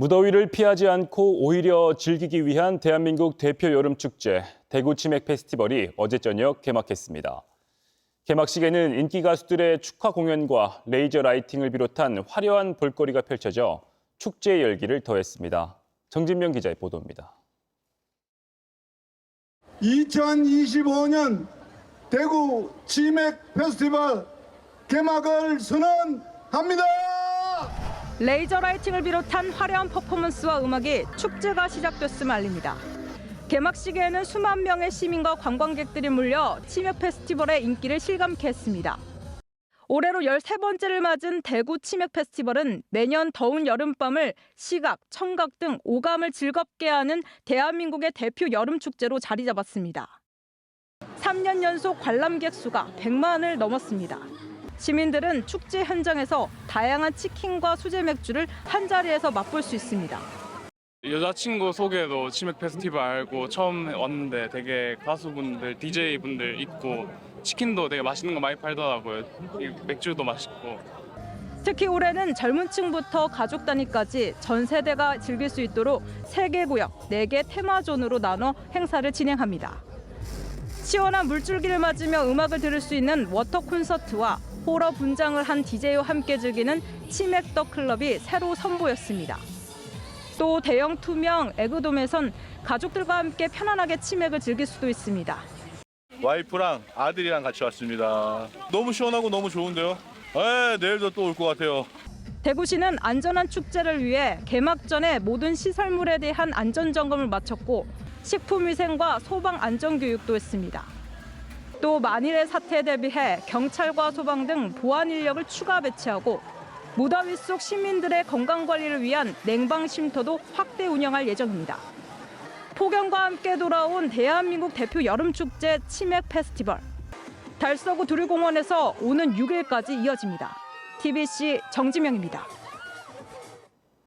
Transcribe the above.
무더위를 피하지 않고 오히려 즐기기 위한 대한민국 대표 여름 축제 대구 치맥 페스티벌이 어제 저녁 개막했습니다. 개막식에는 인기 가수들의 축하 공연과 레이저 라이팅을 비롯한 화려한 볼거리가 펼쳐져 축제의 열기를 더했습니다. 정진명 기자의 보도입니다. 2025년 대구 치맥 페스티벌 개막을 선언합니다. 레이저 라이팅을 비롯한 화려한 퍼포먼스와 음악이 축제가 시작됐음을 알립니다. 개막식에는 수만 명의 시민과 관광객들이 몰려 치맥 페스티벌의 인기를 실감케 했습니다. 올해로 13번째를 맞은 대구 치맥 페스티벌은 매년 더운 여름밤을 시각, 청각 등 오감을 즐겁게 하는 대한민국의 대표 여름 축제로 자리 잡았습니다. 3년 연속 관람객 수가 100만을 넘었습니다. 시민들은 축제 현장에서 다양한 치킨과 수제 맥주를 한 자리에서 맛볼 수 있습니다. 여자친구 소개도 치맥 페스티벌 알고 처음 왔는데 되게 가수분들, DJ분들 있고 치킨도 되게 맛있는 거 많이 팔더라고요. 이 맥주도 맛있고. 특히 올해는 젊은 층부터 가족 단위까지 전 세대가 즐길 수 있도록 세 개 구역, 네 개 테마존으로 나눠 행사를 진행합니다. 시원한 물줄기를 맞으며 음악을 들을 수 있는 워터 콘서트와 호러 분장을 한 DJ와 함께 즐기는 치맥 더 클럽이 새로 선보였습니다. 또 대형 투명 에그돔에선 가족들과 함께 편안하게 치맥을 즐길 수도 있습니다. 와이프랑 아들이랑 같이 왔습니다. 너무 시원하고 너무 좋은데요? 에 내일도 또 올 것 같아요. 대구시는 안전한 축제를 위해 개막 전에 모든 시설물에 대한 안전 점검을 마쳤고 식품위생과 소방 안전 교육도 했습니다. 또 만일의 사태에 대비해 경찰과 소방 등 보안 인력을 추가 배치하고 무더위 속 시민들의 건강 관리를 위한 냉방 쉼터도 확대 운영할 예정입니다. 폭염과 함께 돌아온 대한민국 대표 여름 축제 치맥 페스티벌. 달서구 두류공원에서 오는 6일까지 이어집니다. TBC 정지명입니다.